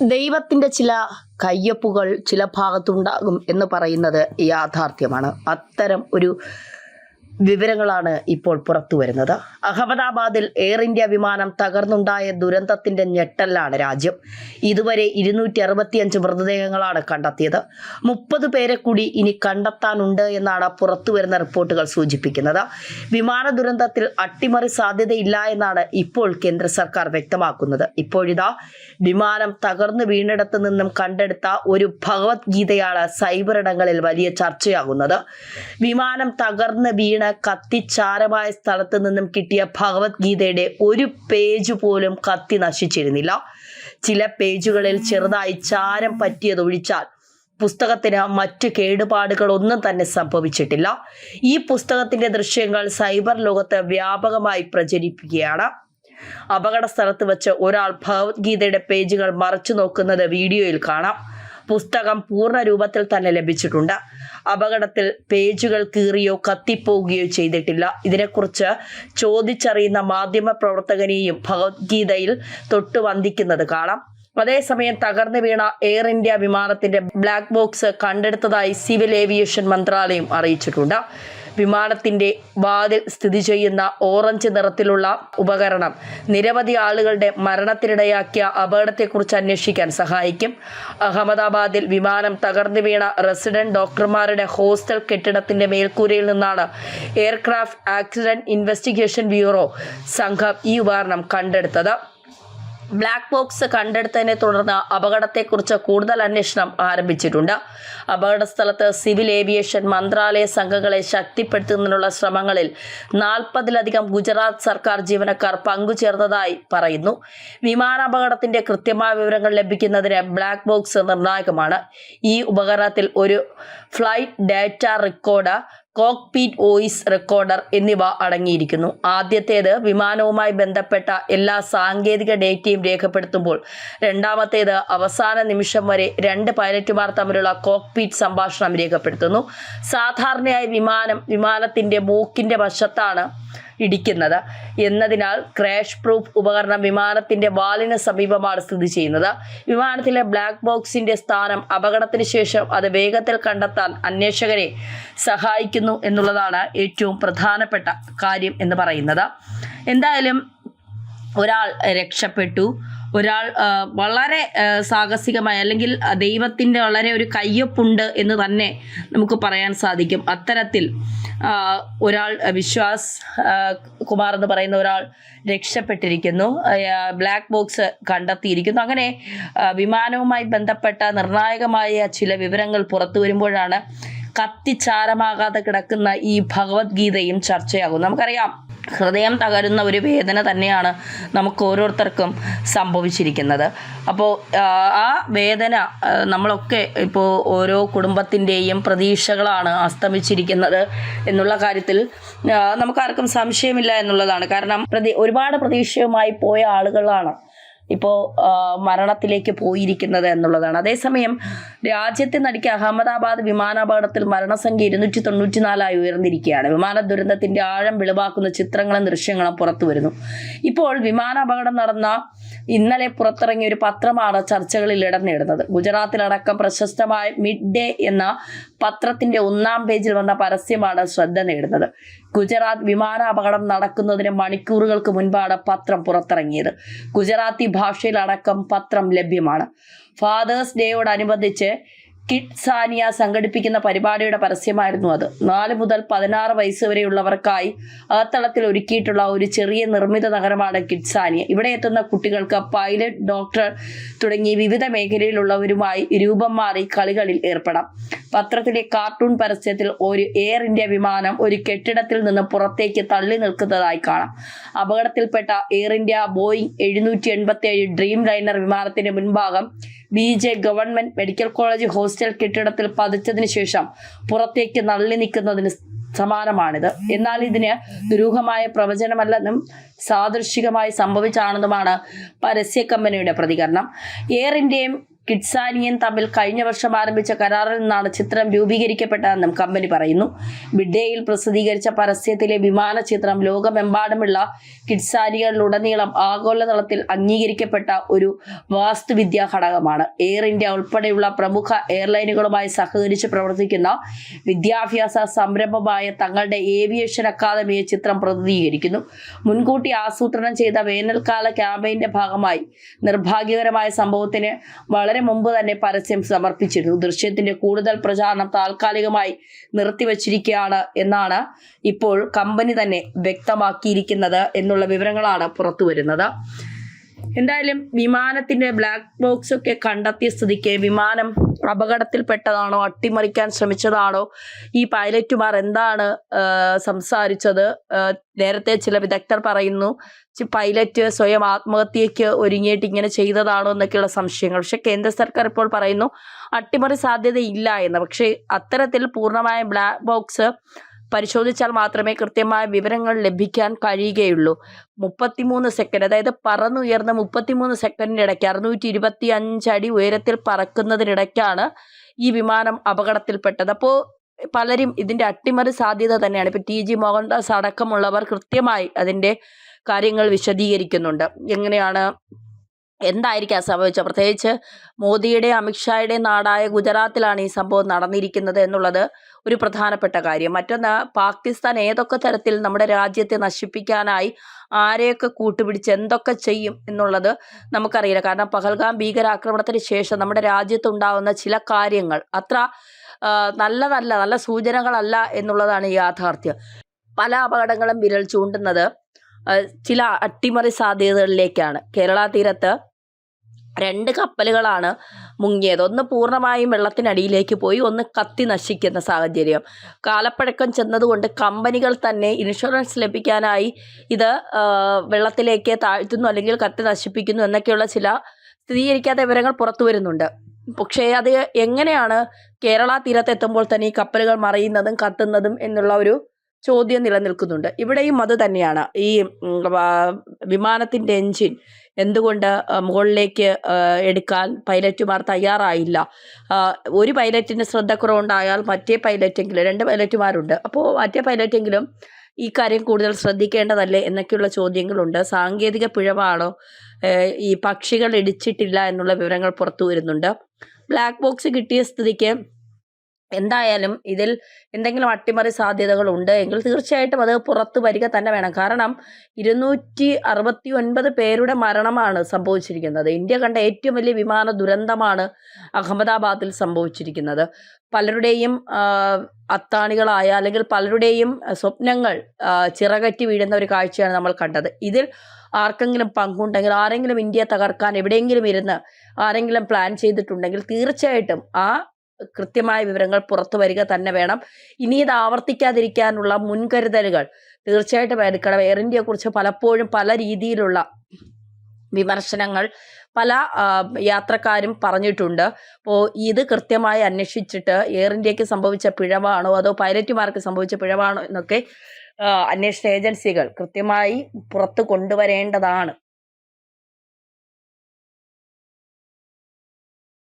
ദൈവത്തിന്റെ ചില കയ്യൊപ്പുകൾ ചില ഭാഗത്തുണ്ടാകും എന്ന് പറയുന്നത് യാഥാർത്ഥ്യമാണ്. അത്തരം ഒരു വിവരങ്ങളാണ് ഇപ്പോൾ പുറത്തു വരുന്നത്. അഹമ്മദാബാദിൽ എയർ ഇന്ത്യ വിമാനം തകർന്നുണ്ടായ ദുരന്തത്തിന്റെ ഞെട്ടലാണ് രാജ്യം. ഇതുവരെ ഇരുന്നൂറ്റി അറുപത്തിയഞ്ച് മൃതദേഹങ്ങളാണ് കണ്ടെത്തിയത്. മുപ്പത് പേരെ കൂടി ഇനി കണ്ടെത്താനുണ്ട് എന്നാണ് പുറത്തു വരുന്ന റിപ്പോർട്ടുകൾ സൂചിപ്പിക്കുന്നത്. വിമാന ദുരന്തത്തിൽ അട്ടിമറി സാധ്യതയില്ല എന്നാണ് ഇപ്പോൾ കേന്ദ്ര സർക്കാർ വ്യക്തമാക്കുന്നത്. ഇപ്പോഴിതാ വിമാനം തകർന്നു വീണിടത്ത് നിന്നും കണ്ടെടുത്ത ഒരു ഭഗവത്ഗീതയാണ് സൈബർ ഇടങ്ങളിൽ വലിയ ചർച്ചയാകുന്നത്. വിമാനം തകർന്ന് വീണ് കത്തിച്ചാരമായ സ്ഥലത്ത് നിന്നും കിട്ടിയ ഭഗവത്ഗീതയുടെ ഒരു പേജ് പോലും കത്തി നശിച്ചിരുന്നില്ല. ചില പേജുകളിൽ ചെറുതായി ചാരം പറ്റിയതൊഴിച്ചാൽ പുസ്തകത്തിന് മറ്റു കേടുപാടുകളൊന്നും തന്നെ സംഭവിച്ചിട്ടില്ല. ഈ പുസ്തകത്തിന്റെ ദൃശ്യങ്ങൾ സൈബർ ലോകത്ത് വ്യാപകമായി പ്രചരിപ്പിക്കുകയാണ്. അപകട സ്ഥലത്ത് വെച്ച് ഒരാൾ ഭഗവത്ഗീതയുടെ പേജുകൾ മറച്ചു നോക്കുന്നത് വീഡിയോയിൽ കാണാം. പുസ്തകം പൂർണ രൂപത്തിൽ തന്നെ ലഭിച്ചിട്ടുണ്ട്. അപകടത്തിൽ പേജുകൾ കീറിയോ കത്തിപ്പോവുകയോ ചെയ്തിട്ടില്ല. ഇതിനെക്കുറിച്ച് ചോദിച്ചറിയുന്ന മാധ്യമ പ്രവർത്തകനെയും ഭഗവത്ഗീതയിൽ തൊട്ടു വന്ദിക്കുന്നത് കാണാം. അതേസമയം തകർന്നു വീണ എയർ ഇന്ത്യ വിമാനത്തിന്റെ ബ്ലാക്ക് ബോക്സ് കണ്ടെടുത്തതായി സിവിൽ ഏവിയേഷൻ മന്ത്രാലയം അറിയിച്ചിട്ടുണ്ട്. വിമാനത്തിന്റെ വാതിൽ സ്ഥിതി ചെയ്യുന്ന ഓറഞ്ച് നിറത്തിലുള്ള ഉപകരണം നിരവധി ആളുകളുടെ മരണത്തിനിടയാക്കിയ അപകടത്തെക്കുറിച്ച് അന്വേഷിക്കാൻ സഹായിക്കും. അഹമ്മദാബാദിൽ വിമാനം തകർന്നു വീണ റെസിഡന്റ് ഡോക്ടർമാരുടെ ഹോസ്റ്റൽ കെട്ടിടത്തിന്റെ മേൽക്കൂരയിൽ നിന്നാണ് എയർക്രാഫ്റ്റ് ആക്സിഡന്റ് ഇൻവെസ്റ്റിഗേഷൻ ബ്യൂറോ സംഘം ഈ ഉപകരണം കണ്ടെടുത്തത്. ബ്ലാക്ക് ബോക്സ് കണ്ടെടുത്തതിനെ തുടർന്ന് അപകടത്തെക്കുറിച്ച് കൂടുതൽ അന്വേഷണം ആരംഭിച്ചിട്ടുണ്ട്. അപകട സ്ഥലത്ത് സിവിൽ ഏവിയേഷൻ മന്ത്രാലയ സംഘങ്ങളെ ശക്തിപ്പെടുത്തുന്നതിനുള്ള ശ്രമങ്ങളിൽ നാൽപ്പതിലധികം ഗുജറാത്ത് സർക്കാർ ജീവനക്കാർ പങ്കുചേർന്നതായി പറയുന്നു. വിമാനാപകടത്തിന്റെ കൃത്യമായ വിവരങ്ങൾ ലഭിക്കുന്നതിന് ബ്ലാക്ക് ബോക്സ് നിർണായകമാണ്. ഈ ഉപകരണത്തിൽ ഒരു flight data record cockpit voice recorder എന്നിവ അടങ്ങിയിരിക്കുന്നു. ആദ്യത്തേത് വിമാനവുമായി ബന്ധപ്പെട്ട എല്ലാ സാങ്കേതിക ഡേറ്റയും രേഖപ്പെടുത്തുമ്പോൾ രണ്ടാമത്തേത് അവസാന നിമിഷം വരെ രണ്ട് പൈലറ്റുമാർ തമ്മിലുള്ള കോക്പീറ്റ് സംഭാഷണം രേഖപ്പെടുത്തുന്നു. സാധാരണയായി വിമാനം വിമാനത്തിന്റെ മൂക്കിന്റെ വശത്താണ് ഇടിക്കുന്നത്. എന്നതിനാൽ ക്രാഷ് പ്രൂഫ് ഉപകരണം വിമാനത്തിന്റെ വാലിന് സമീപമാണ് സ്ഥിതി ചെയ്യുന്നത്. വിമാനത്തിലെ ബ്ലാക്ക് ബോക്സിന്റെ സ്ഥാനം അപകടത്തിന് ശേഷം അത് വേഗത്തിൽ കണ്ടെത്താൻ അന്വേഷകരെ സഹായിക്കുന്നു എന്നുള്ളതാണ് ഏറ്റവും പ്രധാനപ്പെട്ട കാര്യം എന്ന് പറയുന്നത്. എന്തായാലും ഒരാൾ രക്ഷപ്പെട്ടു. ഒരാൾ വളരെ സാഹസികമായി അല്ലെങ്കിൽ ദൈവത്തിന്റെ വളരെ ഒരു കയ്യൊപ്പുണ്ട് എന്ന് തന്നെ നമുക്ക് പറയാൻ സാധിക്കും. അത്തരത്തിൽ ഒരാൾ വിശ്വാസ് കുമാർ എന്ന് പറയുന്ന ഒരാൾ രക്ഷപ്പെട്ടിരിക്കുന്നു. ബ്ലാക്ക് ബോക്സ് കണ്ടെത്തിയിരിക്കുന്നു. അങ്ങനെ വിമാനവുമായി ബന്ധപ്പെട്ട നിർണായകമായ ചില വിവരങ്ങൾ പുറത്തു വരുമ്പോഴാണ് കത്തിച്ചാരമാകാതെ കിടക്കുന്ന ഈ ഭഗവത്ഗീതയും ചർച്ചയാകും നമുക്കറിയാം ഹൃദയം തകരുന്ന ഒരു വേദന തന്നെയാണ് നമുക്ക് ഓരോരുത്തർക്കും സംഭവിച്ചിരിക്കുന്നത്. അപ്പോൾ ആ വേദന നമ്മളൊക്കെ ഇപ്പോൾ ഓരോ കുടുംബത്തിന്റെയും പ്രതീക്ഷകളാണ് അസ്തമിച്ചിരിക്കുന്നത് എന്നുള്ള കാര്യത്തിൽ നമുക്കാർക്കും സംശയമില്ല എന്നുള്ളതാണ്. കാരണം പ്രതി ഒരുപാട് പ്രതീക്ഷയുമായി പോയ ആളുകളാണ്. ഇപ്പോൾ മരണത്തിലേക്ക് പോയിരിക്കുന്നത് എന്നുള്ളതാണ്. അതേസമയം രാജ്യത്തെ നടുക്കി അഹമ്മദാബാദ് വിമാനാപകടത്തിൽ മരണസംഖ്യ ഇരുന്നൂറ്റി തൊണ്ണൂറ്റി നാലായി ഉയർന്നിരിക്കുകയാണ്. വിമാന ദുരന്തത്തിന്റെ ആഴം വെളിവാക്കുന്ന ചിത്രങ്ങളും ദൃശ്യങ്ങളും പുറത്തു വരുന്നു. ഇപ്പോൾ വിമാനാപകടം നടന്ന ഇന്നലെ പുറത്തിറങ്ങിയ ഒരു പത്രമാണ് ചർച്ചകളിൽ ഇടം നേടുന്നത്. ഗുജറാത്തിലടക്കം പ്രശസ്തമായ മിഡ് ഡേ എന്ന പത്രത്തിന്റെ ഒന്നാം പേജിൽ വന്ന പരസ്യമാണ് ശ്രദ്ധ നേടുന്നത്. ഗുജറാത്ത് വിമാനാപകടം നടക്കുന്നതിന് മണിക്കൂറുകൾക്ക് മുൻപാണ് പത്രം പുറത്തിറങ്ങിയത്. ഗുജറാത്തി ഭാഷയിലടക്കം പത്രം ലഭ്യമാണ്. ഫാദേഴ്സ് ഡേയോടനുബന്ധിച്ച് കിഡ് സാനിയ സംഘടിപ്പിക്കുന്ന പരിപാടിയുടെ പരസ്യമായിരുന്നു അത്. നാല് മുതൽ പതിനാറ് വയസ്സ് വരെയുള്ളവർക്കായി അകത്തളത്തിൽ ഒരുക്കിയിട്ടുള്ള ഒരു ചെറിയ നിർമ്മിത നഗരമാണ് കിഡ് സാനിയ. ഇവിടെ എത്തുന്ന കുട്ടികൾക്ക് പൈലറ്റ് ഡോക്ടർ തുടങ്ങി വിവിധ മേഖലയിലുള്ളവരുമായി രൂപം മാറി കളികളിൽ ഏർപ്പെടാം. പത്രത്തിലെ കാർട്ടൂൺ പരസ്യത്തിൽ ഒരു എയർ ഇന്ത്യ വിമാനം ഒരു കെട്ടിടത്തിൽ നിന്ന് പുറത്തേക്ക് തള്ളി നിൽക്കുന്നതായി കാണാം. അപകടത്തിൽപ്പെട്ട എയർ ഇന്ത്യ ബോയിങ് എഴുന്നൂറ്റി എൺപത്തി ഏഴ് ഡ്രീം ലൈനർ വിമാനത്തിന്റെ മുൻഭാഗം B J government medical college hostel കെട്ടിടത്തിൽ പതിച്ചതിന് ശേഷം പുറത്തേക്ക് നള്ളി നിൽക്കുന്നതിന് സമാനമാണിത്. എന്നാൽ ഇതിന് ദുരൂഹമായ പ്രവചനമല്ലെന്നും സാദൃശികമായി സംഭവിച്ചാണെന്നുമാണ് പരസ്യ കമ്പനിയുടെ പ്രതികരണം. എയർ ഇന്ത്യയും കിഡ്സാനിയൻ തമ്മിൽ കഴിഞ്ഞ വർഷം ആരംഭിച്ച കരാറിൽ നിന്നാണ് ചിത്രം രൂപീകരിക്കപ്പെട്ടതെന്നും കമ്പനി പറയുന്നു. ബിഡേയിൽ പ്രസിദ്ധീകരിച്ച പരസ്യത്തിലെ വിമാന ചിത്രം ലോകമെമ്പാടുമുള്ള കിഡ്സാനികളിലുടനീളം ആഗോളതലത്തിൽ അംഗീകരിക്കപ്പെട്ട ഒരു വാസ്തുവിദ്യാ ഘടകമാണ്. എയർ ഇന്ത്യ ഉൾപ്പെടെയുള്ള പ്രമുഖ എയർലൈനുകളുമായി സഹകരിച്ച് പ്രവർത്തിക്കുന്ന വിദ്യാഭ്യാസ സംരംഭമായ തങ്ങളുടെ ഏവിയേഷൻ അക്കാദമിയെ ചിത്രം പ്രതിനിധീകരിക്കുന്നു. മുൻകൂട്ടി ആസൂത്രണം ചെയ്ത വേനൽക്കാല ക്യാമ്പയിന്റെ ഭാഗമായി നിർഭാഗ്യകരമായ സംഭവത്തിന് വളരെ മുമ്പ് തന്നെ പരസ്യം സമർപ്പിച്ചിരുന്നു. ദൃശ്യത്തിന്റെ കൂടുതൽ പ്രചാരണം താൽക്കാലികമായി നിർത്തിവച്ചിരിക്കുകയാണ് എന്നാണ് ഇപ്പോൾ കമ്പനി തന്നെ വ്യക്തമാക്കിയിരിക്കുന്നത് എന്നുള്ള വിവരങ്ങളാണ് പുറത്തു വരുന്നത് എന്തായാലും വിമാനത്തിന്റെ ബ്ലാക്ക് ബോക്സ് ഒക്കെ കണ്ടെത്തിയ സ്ഥിതിക്ക് വിമാനം അപകടത്തിൽപ്പെട്ടതാണോ അട്ടിമറിക്കാൻ ശ്രമിച്ചതാണോ ഈ പൈലറ്റുമാർ എന്താണ് സംസാരിച്ചത്? നേരത്തെ ചില വിദഗ്ധർ പറയുന്നു പൈലറ്റ് സ്വയം ആത്മഹത്യയ്ക്ക് ഒരുങ്ങിയിട്ട് ഇങ്ങനെ ചെയ്തതാണോ എന്നൊക്കെയുള്ള സംശയങ്ങൾ. പക്ഷെ കേന്ദ്ര സർക്കാർ ഇപ്പോൾ പറയുന്നു അട്ടിമറി സാധ്യതയില്ല എന്ന്. പക്ഷേ അത്തരത്തിൽ പൂർണമായ ബ്ലാക്ക് ബോക്സ് പരിശോധിച്ചാൽ മാത്രമേ കൃത്യമായ വിവരങ്ങൾ ലഭിക്കാൻ കഴിയുകയുള്ളൂ. മുപ്പത്തിമൂന്ന് സെക്കൻഡ് അതായത് പറന്നുയർന്ന മുപ്പത്തിമൂന്ന് സെക്കൻഡിനിടയ്ക്ക് അറുന്നൂറ്റി ഇരുപത്തി അഞ്ച് അടി ഉയരത്തിൽ പറക്കുന്നതിനിടയ്ക്കാണ് ഈ വിമാനം അപകടത്തിൽപ്പെട്ടത്. അപ്പോൾ പലരും ഇതിന്റെ അട്ടിമറി സാധ്യത തന്നെയാണ്. ഇപ്പം ടി ജി മോഹൻദാസ് അടക്കമുള്ളവർ കൃത്യമായി അതിന്റെ കാര്യങ്ങൾ വിശദീകരിക്കുന്നുണ്ട്. എങ്ങനെയാണ് എന്തായിരിക്കാം സംഭവിച്ചത് പ്രത്യേകിച്ച് മോദിയുടെ അമിത്ഷായുടെ നാടായ ഗുജറാത്തിലാണ് ഈ സംഭവം നടന്നിരിക്കുന്നത് എന്നുള്ളത് ഒരു പ്രധാനപ്പെട്ട കാര്യം. മറ്റൊന്ന് പാകിസ്ഥാൻ ഏതൊക്കെ തരത്തിൽ നമ്മുടെ രാജ്യത്തെ നശിപ്പിക്കാനായി ആരെയൊക്കെ കൂട്ടുപിടിച്ച് എന്തൊക്കെ ചെയ്യും എന്നുള്ളത് നമുക്കറിയില്ല. കാരണം പഹൽഗാം ഭീകരാക്രമണത്തിന് ശേഷം നമ്മുടെ രാജ്യത്തുണ്ടാവുന്ന ചില കാര്യങ്ങൾ അത്ര നല്ലതല്ല നല്ല സൂചനകളല്ല എന്നുള്ളതാണ് യാഥാർത്ഥ്യം. പല അപകടങ്ങളും വിരൽ ചൂണ്ടുന്നത് ചില അട്ടിമറി സാധ്യതകളിലേക്കാണ്. കേരള തീരത്ത് രണ്ട് കപ്പലുകളാണ് മുങ്ങിയത്. ഒന്ന് പൂർണമായും വെള്ളത്തിനടിയിലേക്ക് പോയി ഒന്ന് കത്തി നശിക്കുന്ന സാഹചര്യം. കാലപ്പഴക്കം ചെന്നതുകൊണ്ട് കമ്പനികൾ തന്നെ ഇൻഷുറൻസ് ലഭിക്കാനായി ഇത് വെള്ളത്തിലേക്ക് താഴ്ത്തുന്നു അല്ലെങ്കിൽ കത്തി നശിപ്പിക്കുന്നു എന്നൊക്കെയുള്ള ചില സ്ഥിരീകരിക്കാത്ത വിവരങ്ങൾ പുറത്തു വരുന്നുണ്ട്. പക്ഷേ അത് എങ്ങനെയാണ് കേരള തീരത്തെത്തുമ്പോൾ തന്നെ ഈ കപ്പലുകൾ മറിയുന്നതും കത്തുന്നതും എന്നുള്ള ഒരു ചോദ്യം നിലനിൽക്കുന്നുണ്ട്. ഇവിടെയും അത് തന്നെയാണ്. ഈ വിമാനത്തിന്റെ എൻജിൻ എന്തുകൊണ്ട് മുകളിലേക്ക് എടുക്കാൻ പൈലറ്റുമാർ തയ്യാറായില്ല? ഒരു പൈലറ്റിന് ശ്രദ്ധക്കുറവുണ്ടായാൽ മറ്റേ പൈലറ്റെങ്കിലും രണ്ട് പൈലറ്റുമാരുണ്ട്. അപ്പോൾ മറ്റേ പൈലറ്റെങ്കിലും ഈ കാര്യം കൂടുതൽ ശ്രദ്ധിക്കേണ്ടതല്ലേ എന്നൊക്കെയുള്ള ചോദ്യങ്ങളുണ്ട്. സാങ്കേതിക പിഴവാണോ? ഈ പക്ഷികൾ ഇടിച്ചിട്ടില്ല എന്നുള്ള വിവരങ്ങൾ പുറത്തു വരുന്നുണ്ട്. ബ്ലാക്ക് ബോക്സ് കിട്ടിയ സ്ഥിതിക്ക് എന്തായാലും ഇതിൽ എന്തെങ്കിലും അട്ടിമറി സാധ്യതകൾ ഉണ്ട് എങ്കിൽ തീർച്ചയായിട്ടും അത് പുറത്തു വരിക തന്നെ വേണം. കാരണം ഇരുന്നൂറ്റി അറുപത്തി ഒൻപത് പേരുടെ മരണമാണ് സംഭവിച്ചിരിക്കുന്നത്. ഇന്ത്യ കണ്ട ഏറ്റവും വലിയ വിമാന ദുരന്തമാണ് അഹമ്മദാബാദിൽ സംഭവിച്ചിരിക്കുന്നത്. പലരുടെയും അത്താണികളായ അല്ലെങ്കിൽ പലരുടെയും സ്വപ്നങ്ങൾ ചിറകറ്റി വീഴുന്ന ഒരു കാഴ്ചയാണ് നമ്മൾ കണ്ടത്. ഇതിൽ ആർക്കെങ്കിലും പങ്കുണ്ടെങ്കിൽ ആരെങ്കിലും ഇന്ത്യ തകർക്കാൻ എവിടെയെങ്കിലും ഇരുന്ന് ആരെങ്കിലും പ്ലാൻ ചെയ്തിട്ടുണ്ടെങ്കിൽ തീർച്ചയായിട്ടും ആ കൃത്യമായ വിവരങ്ങൾ പുറത്തു വരിക തന്നെ വേണം. ഇനി ഇത് ആവർത്തിക്കാതിരിക്കാനുള്ള മുൻകരുതലുകൾ. തീർച്ചയായിട്ടും എടുക്കണം. എയർ ഇന്ത്യയെക്കുറിച്ച് പലപ്പോഴും പല രീതിയിലുള്ള വിമർശനങ്ങൾ പല യാത്രക്കാരും പറഞ്ഞിട്ടുണ്ട്. അപ്പോൾ ഇത് കൃത്യമായി അന്വേഷിച്ചിട്ട് എയർ ഇന്ത്യയ്ക്ക് സംഭവിച്ച പിഴവാണോ അതോ പൈലറ്റുമാർക്ക് സംഭവിച്ച പിഴവാണോ എന്നൊക്കെ അന്വേഷണ ഏജൻസികൾ കൃത്യമായി പുറത്ത് കൊണ്ടുവരേണ്ടതാണ്.